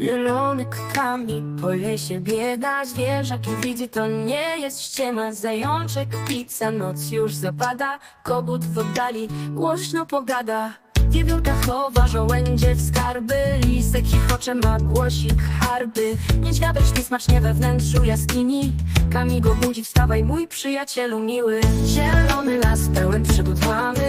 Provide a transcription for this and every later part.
Zielony kami po lesie biega Zwierzak i widzi to nie jest ściema. Zajączek, pizza, noc już zapada Kogut w oddali głośno pogada. Wiewiórka chowa żołędzie w skarby Lisek chichocze ma głosik harby. Niedźwiadek śpi smacznie we wnętrzu jaskini. Kami go budzi, wstawaj mój przyjacielu miły. Zielony las pełen przygód mamy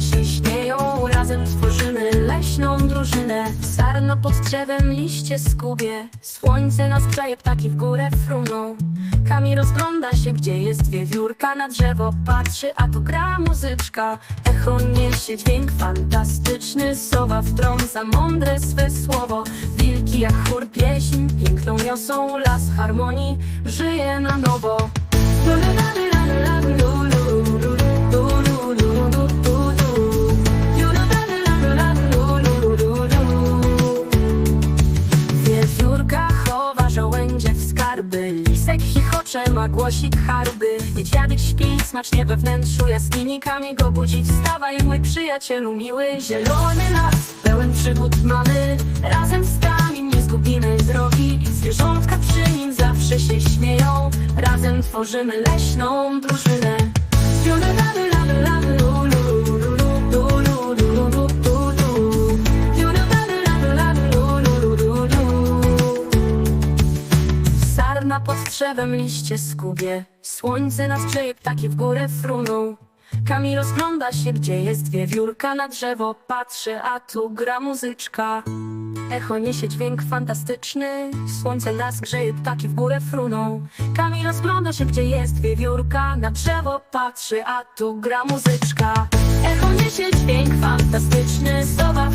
zawsze się śmieją. Razem tworzymy leśną drużynę. Sarno pod drzewem liście skubie. Słońce nas grzeje, ptaki w górę fruną. Kami rozgląda się, gdzie jest wiewiórka. Na drzewo patrzy, a tu gra muzyczka. Echo niesie dźwięk fantastyczny. Sowa wtrąca mądre swe słowo. Wilki jak chór pieśń Piękną niosą. Las harmonii Żyje na nowo. Wiewiórka Lisek chichocze ma głosik harby Niedźwiadek śpi smacznie we wnętrzu jaskinikami go budzi Wstawaj mój przyjacielu miły Zielony las pełen przygód mamy. Razem z nami nie zgubimy drogi. Zwierzątka przy nim zawsze się śmieją. Razem tworzymy leśną drużynę Sarna pod liście skubie. Słońce nas grzeje, ptaki w górę fruną. Kamil rozgląda się, gdzie jest wiewiórka Na drzewo patrzy, a tu gra muzyczka. Echo niesie dźwięk fantastyczny. Słońce nas grzeje, ptaki w górę fruną. Kamil rozgląda się, gdzie jest wiewiórka Na drzewo patrzy, a tu gra muzyczka. Echo niesie dźwięk fantastyczny. Sowa